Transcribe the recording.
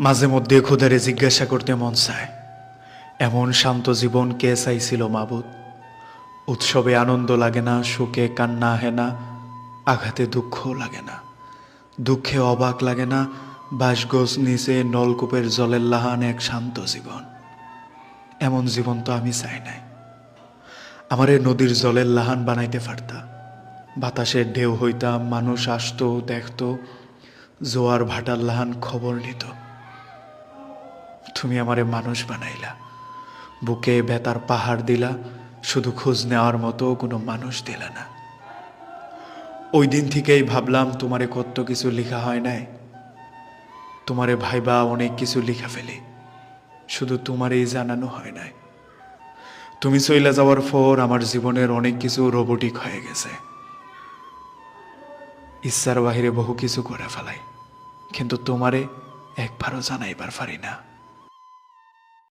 মাঝে মধ্যে খুদারে জিজ্ঞাসা করতে মন চায়। এমন শান্ত জীবন কে চাইছিল মাবুদ? উৎসবে আনন্দ লাগে না, সুখে কান্না আহে না, আঘাতে দুঃখও লাগে না, দুঃখে অবাক লাগে না বাসগোস নিচে নলকূপের জলের লাহান এক শান্ত জীবন। এমন জীবন তো আমি চাই নাই। আমারে নদীর জলের লাহান বানাইতে পারতা। বাতাসের ঢেউ হইতাম মানুষ আসতো, দেখত, জোয়ার ভাটার লাহান খবর নিত। তুমি আমারে মানুষ বানাইলা। বুকে বেতার পাহাড় দিলা, শুধু খোঁজ নেওয়ার মতো কোনো মানুষ দিলা না। ওই দিন থেকেই ভাবলাম, তোমারে কত কিছু লেখা হয় নাই। তোমারে ভাইবা অনেক কিছু লিখা ফেলি, শুধু তোমারই জানানো হয় নাই। তুমি চইলা যাওয়ার পর আমার জীবনের অনেক কিছু রোবোটিক হয়ে গেছে। ইচ্ছার বাহিরে বহু কিছু করে ফেলাই, কিন্তু তোমারে একবারও জানাইবার পারি না।